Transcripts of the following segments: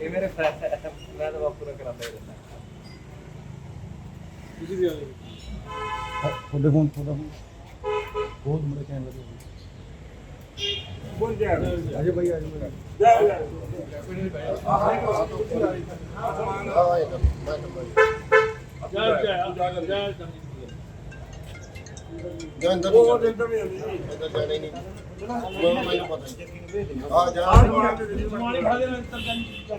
ਇਹ ਮੇਰੇ ਮੈਂ ਤਾਂ ਬਾਪੂ ਨੂੰ ਕਰਾਉਂਦਾ ਹੀ ਰਹਿੰਦਾ। ਤੁਸੀਂ ਵੀ ਆਏ ਤੁਹਾਡੇ ਫੋਨ ਤੁਹਾਡਾ ਫੋਨ ਬਹੁਤ ਮੇਰੇ ਕੈਮਰੇ ਤੇ ਬੋਲ ਜਾ। ਅਜੇ ਭਾਈ ਅਜੇ ਭਾਈ ਜਾ ਜਾ ਜਾ ਜਾ। ਜਵਿੰਦਰ ਉਹ ਇੱਧਰ ਜਾਣਾ ਨਹੀਂ। ਉਹ ਮੈਨੂੰ ਪਤਾ ਨਹੀਂ। ਆ ਜਾ।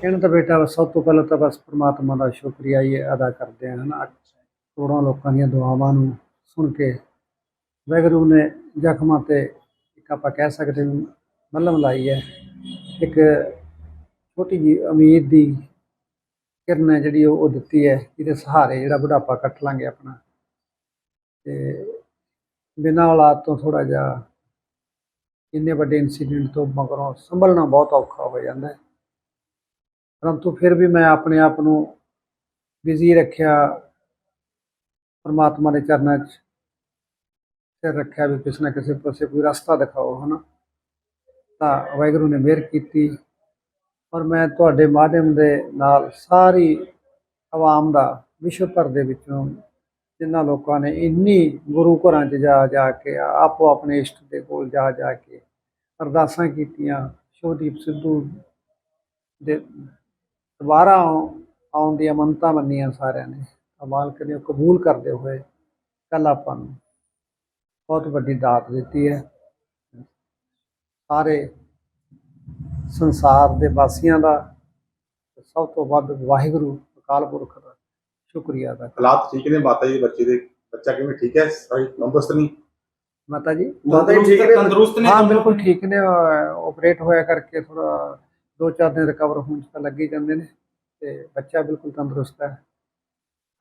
ਇਹਨਾਂ ਤਾਂ ਬੇਟਾ ਸਭ ਤੋਂ ਪਹਿਲਾਂ ਤਾਂ ਬਸ ਪ੍ਰਮਾਤਮਾ ਦਾ ਸ਼ੁਕਰੀਆ ਹੀ ਅਦਾ ਕਰਦੇ ਹਾਂ ਹਨਾ। ਕਰੋੜਾਂ ਲੋਕਾਂ ਦੀਆਂ ਦੁਆਵਾਂ ਨੂੰ ਸੁਣ ਕੇ ਵਾਹਿਗੁਰੂ ਨੇ ਜ਼ਖਮਾਂ ਤੇ ਇੱਕ ਆਪਾਂ ਕਹਿ ਸਕਦੇ ਹਾਂ ਮੱਲਮ ਲਾਈ ਹੈ। ਇੱਕ ਛੋਟੀ ਜੀ ਉਮੀਦ ਦੀ ਕਿਰਨ ਹੈ ਜਿਹੜੀ ਉਹ ਉਹ ਦਿੱਤੀ ਹੈ। ਜਿਹਦੇ ਸਹਾਰੇ ਜਿਹੜਾ ਬੁਢਾਪਾ ਕੱਟ ਲਾਂਗੇ ਆਪਣਾ। ਤੇ ਬਿਨਾਂ ਔਲਾਦ ਤੋਂ ਥੋੜਾ ਜਿਹਾ ਇੰਨੇ ਵੱਡੇ ਇਨਸੀਡੈਂਟ ਤੋਂ ਮਗਰੋਂ ਸੰਭਲਣਾ ਬਹੁਤ ਔਖਾ ਹੋ ਜਾਂਦਾ ਹੈ। ਪਰੰਤੂ ਫਿਰ ਵੀ ਮੈਂ ਆਪਣੇ ਆਪ ਨੂੰ ਬਿਜ਼ੀ ਰੱਖਿਆ, ਪਰਮਾਤਮਾ ਦੇ ਚਰਨਾਂ 'ਚ ਸਿਰ ਰੱਖਿਆ ਵੀ ਕਿਸੇ ਨਾ ਕਿਸੇ ਪਾਸੇ ਕੋਈ ਰਸਤਾ ਦਿਖਾਓ, ਹਨਾ। ਤਾਂ ਵਾਹਿਗੁਰੂ ਨੇ ਮਿਹਰ ਕੀਤੀ ਔਰ ਮੈਂ ਤੁਹਾਡੇ ਮਾਧਿਅਮ ਦੇ ਨਾਲ ਸਾਰੀ ਆਵਾਮ ਦਾ ਵਿਸ਼ਵ ਭਰ ਦੇ ਵਿੱਚੋਂ ਜਿਨ੍ਹਾਂ ਲੋਕਾਂ ਨੇ ਇੰਨੀ ਗੁਰੂ ਘਰਾਂ 'ਚ ਜਾ ਜਾ ਕੇ, ਆਪੋ ਆਪਣੇ ਇਸ਼ਟ ਦੇ ਕੋਲ ਜਾ ਜਾ ਕੇ ਅਰਦਾਸਾਂ ਕੀਤੀਆਂ ਸ਼ੋਦੀਪ ਸਿੱਧੂ ਦੇ ਦੁਬਾਰਾ ਆਉ- ਆਉਣ ਦੀਆਂ ਮੰਨਤਾਂ ਮੰਨੀਆਂ ਸਾਰਿਆਂ ਨੇ। ਮਾਲਕ ਨੇ ਕਬੂਲ ਕਰਦੇ ਹੋਏ ਕੱਲ ਆਪਾਂ ਨੂੰ ਬਹੁਤ ਵੱਡੀ ਦਾਤ ਦਿੱਤੀ ਹੈ। ਸਾਰੇ ਸੰਸਾਰ ਦੇ ਵਾਸੀਆਂ ਦਾ ਸਭ ਤੋਂ ਵੱਧ ਵਾਹਿਗੁਰੂ ਅਕਾਲ ਪੁਰਖ ਦਾ ਸ਼ੁਕਰੀਆ ਅਦਾ ਹਾਲਾਤ ਠੀਕ ਨੇ? ਮਾਤਾ ਜੀ ਬੱਚੇ ਦੇ ਬੱਚਾ ਕਿਵੇਂ? ਠੀਕ ਹੈ? ਸਾਰੀ ਤੰਦਰੁਸਤ ਨਹੀਂ? ਮਾਤਾ ਜੀ? ਮਾਤਾ ਜੀ ਠੀਕ ਹੈ? ਤੰਦਰੁਸਤ ਨੇ? ਹਾਂ ਬਿਲਕੁਲ ਠੀਕ ਨੇ। ਆਪਰੇਟ ਹੋਇਆ ਕਰਕੇ ਥੋੜਾ ਦੋ ਚਾਰ ਦਿਨ ਰਿਕਵਰ ਹੋਣ 'ਚ ਤਾਂ ਲੱਗ ਹੀ ਜਾਂਦੇ ਨੇ ਤੇ ਬੱਚਾ ਬਿਲਕੁਲ ਤੰਦਰੁਸਤ ਹੈ।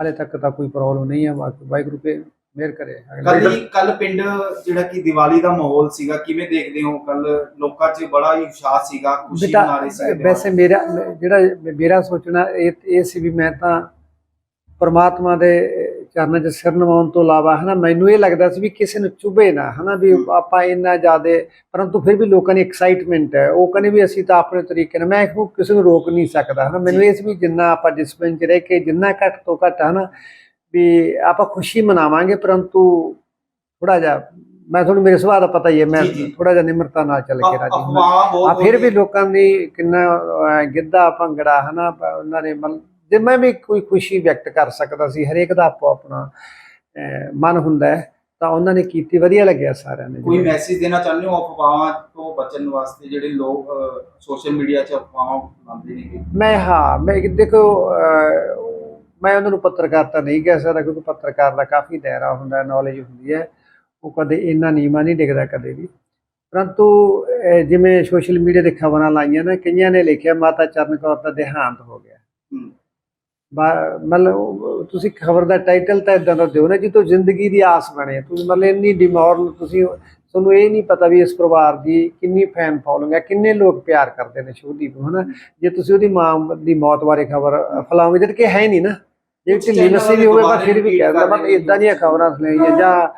ਹਾਲੇ ਤੱਕ ਤਾਂ ਕੋਈ ਪ੍ਰੋਬਲਮ ਨਹੀਂ ਹੈ। ਬਾਕੀ ਵਾਹਿਗੁਰੂ ਕੇ ਮਿਹਰ ਕਰੇ। ਅਗਲੇ- ਕੱਲ ਕੱਲ ਪਿੰਡ ਜਿਹੜਾ ਕਿ ਦੀਵਾਲੀ ਦਾ ਮਾਹੌਲ ਸੀਗਾ ਕਿਵੇਂ ਦੇਖਦੇ ਹੋ? ਕੱਲ ਲੋਕਾਂ 'ਚ ਬੜਾ ਹੀ ਉਤਸ਼ਾਹ ਸੀਗਾ ਖੁਸ਼ੀ ਬੇਟਾ ਮਨਾ ਰਹੇ ਸੀਗੇ। ਵੈਸੇ ਮੇਰਾ ਜਿਹੜਾ ਮੇਰਾ ਸੋਚਣਾ ਇਹ ਇਹ ਸੀ ਵੀ ਮੈਂ ਤਾਂ ਪਰਮਾਤਮਾ ਦੇ ਚਰਨਾਂ 'ਚ ਸਿਰ ਨਵਾਉਣ ਤੋਂ ਇਲਾਵਾ ਹਨਾ ਮੈਨੂੰ ਇਹ ਲੱਗਦਾ ਸੀ ਵੀ ਕਿਸੇ ਨੂੰ ਚੁਭੇ ਨਾ ਹਨਾ ਵੀ ਆਪਾਂ ਇੰਨਾ ਜ਼ਿਆਦੇ ਪਰੰਤੂ ਫਿਰ ਵੀ ਲੋਕਾਂ ਦੀ ਐਕਸਾਈਟਮੈਂਟ ਹੈ। ਉਹ ਕਹਿੰਦੇ ਵੀ ਅਸੀਂ ਤਾਂ ਆਪਣੇ ਤਰੀਕੇ ਨਾਲ ਮੈਂ ਇਹਨੂੰ ਕਿਸੇ ਨੂੰ ਰੋਕ ਨਹੀਂ ਸਕਦਾ ਹਨਾ। ਮੈਨੂੰ ਇਹ ਸੀ ਵੀ ਜਿੰਨਾ ਆਪਾਂ ਡਿਸਪਲਿਨ 'ਚ ਰਹਿ ਕੇ ਜਿੰਨਾ ਘੱਟ ਤੋਂ ਘੱਟ ਹਨਾ ਵੀ ਆਪਾਂ ਖੁਸ਼ੀ ਮਨਾਵਾਂਗੇ ਪਰੰਤੂ ਥੋੜਾ ਜਿਹਾ ਮੈਂ ਤੁਹਾਨੂੰ ਮੇਰੇ ਸੁਭਾਅ ਦਾ ਪਤਾ ਹੀ ਹੈ ਮੈਂ। ਥੋੜਾ ਜਿਹਾ ਨਿਮਰਤਾ ਨਾਲ ਚੱਲ ਕੇ ਰਾਜੀ ਹਾਂ। ਫਿਰ ਵੀ। ਲੋਕਾਂ ਦੀ ਕਿੰਨਾ ਗਿੱਧਾ ਭੰਗੜਾ ਹਨਾ ਉਹਨਾਂ ਨੇ ਮਨ ਜੇ ਮੈਂ ਵੀ ਕੋਈ ਖੁਸ਼ੀ ਵਿਅਕਤ ਕਰ ਸਕਦਾ ਸੀ ਹਰੇਕ ਦਾ ਆਪੋ ਆਪਣਾ ਮਨ ਹੁੰਦਾ ਤਾਂ ਉਹਨਾਂ ਨੇ ਕੀਤੀ ਵਧੀਆ ਲੱਗਿਆ ਸਾਰਿਆਂ ਨੇ ਕੋਈ ਮੈਸੇਜ ਦੇਣਾ ਚਾਹੁੰਦੇ ਹੋ ਅਫਵਾਹਾਂ ਤੋਂ ਬਚਣ ਵਾਸਤੇ ਜਿਹੜੇ ਲੋਕ ਸੋਸ਼ਲ ਮੀਡੀਆ 'ਚ ਅਫਵਾਹਾਂ ਫੈਲਾਉਂਦੇ ਨੇ ਮੈਂ ਹਾਂ ਮੈਂ ਦੇਖੋ ਮੈਂ ਉਹਨਾਂ ਨੂੰ ਪੱਤਰਕਾਰਤਾ ਨਹੀਂ ਕਹਿ ਸਕਦਾ ਕਿਉਂਕਿ ਪੱਤਰਕਾਰ ਦਾ ਕਾਫੀ ਦਾਇਰਾ ਹੁੰਦਾ ਹੈ ਨੌਲੇਜ ਹੁੰਦੀ ਹੈ। ਉਹ ਕਦੇ ਇੰਨਾ ਨੀਵਾਂ ਨਹੀਂ ਡਿੱਗਦਾ ਕਦੇ ਵੀ। ਪਰੰਤੂ ਜਿਵੇਂ ਸੋਸ਼ਲ ਮੀਡੀਆ ਤੇ ਖਬਰਾਂ ਲਾਈਆਂ ਨਾ ਕਈਆਂ ਨੇ ਲਿਖਿਆ ਮਾਤਾ ਚਰਨ ਕੌਰ ਦਾ ਦੇਹਾਂਤ ਹੋ ਗਿਆ। ਮਤਲਬ ਤੁਸੀਂ ਖਬਰ ਦਾ ਟਾਈਟਲ ਤਾਂ ਇਦਾਂ ਦਾ ਦਿਓ ਨਾ ਜਿੱਤੋਂ ਜ਼ਿੰਦਗੀ ਦੀ ਆਸ ਬਣੇ। ਤੁਸੀਂ ਮਤਲਬ ਇੰਨੀ ਡਿਮੋਰਲ ਤੁਸੀਂ ਤੁਹਾਨੂੰ ਇਹ ਨਹੀਂ ਪਤਾ ਵੀ ਇਸ ਪਰਿਵਾਰ ਦੀ ਕਿੰਨੀ ਫੈਨ ਫੋਲੋਇੰਗ ਹੈ ਕਿੰਨੇ ਲੋਕ ਪਿਆਰ ਕਰਦੇ ਨੇ ਸ਼ੋਦੀਪ ਨੂੰ ਹਨਾ? ਜੇ ਤੁਸੀਂ ਉਹਦੀ ਮਾਂ ਦੀ ਮੌਤ ਬਾਰੇ ਖਬਰ ਫੈਲਾਓਗੇ ਜਦ ਕਿ ਹੈ ਨਹੀਂ ਨਾ। ਜੇ ਢਿੱਲੀ ਮੱਸੀ ਵੀ ਹੋਵੇ ਤਾਂ ਫਿਰ ਵੀ ਕਹਿੰਦਾ ਮਤਲਬ ਇਦਾਂ ਦੀਆਂ ਖਬਰਾਂ ਸੁਣਾਈਆਂ ਜਾਂ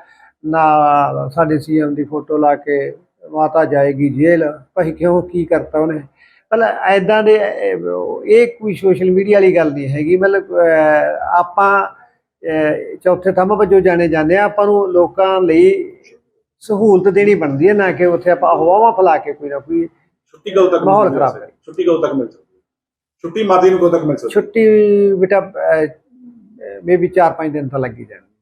ਨਾ ਸਾਡੇ ਸੀਐਮ ਦੀ ਫੋਟੋ ਲਾ ਕੇ ਮਾਤਾ ਜਾਏਗੀ ਜੇਲ੍ਹ ਭਾਈ ਕਿਉਂ ਕੀ ਕਰਤਾ ਉਹਨੇ? ਮਤਲਬ ਐਦਾਂ ਦੇ ਇਹ ਕੋਈ ਸੋਸ਼ਲ ਮੀਡੀਆ ਵਾਲੀ ਗੱਲ ਨਹੀਂ ਹੈਗੀ ਮਤਲਬ ਆਪਾਂ ਚੌਥੇ ਥੰਮ ਵਜੋਂ ਜਾਣੇ ਜਾਂਦੇ ਆ ਆਪਾਂ ਨੂੰ ਲੋਕਾਂ ਲਈ ਸਹੂਲਤ ਦੇਣੀ ਬਣਦੀ ਹੈ ਨਾ ਕਿ ਉੱਥੇ ਆਪਾਂ ਹਵਾਵਾਂ ਫੈਲਾ ਕੇ ਕੋਈ ਨਾ ਕੋਈ ਛੁੱਟੀ ਕਦੋਂ ਤੱਕ ਮਾਹੌਲ ਖਰਾਬ? ਛੁੱਟੀ ਕਦੋਂ ਤੱਕ ਮਿਲ ਸਕਦੀ? ਛੁੱਟੀ ਜੀ ਨੂੰ ਕਦੋਂ ਤੱਕ ਮਿਲ ਸਕਦੀ? ਛੁੱਟੀ ਬੇਟਾ ਮੇਬੀ 4-5 ਦਿਨ ਤਾਂ ਲੱਗ ਹੀ ਜਾਣਗੇ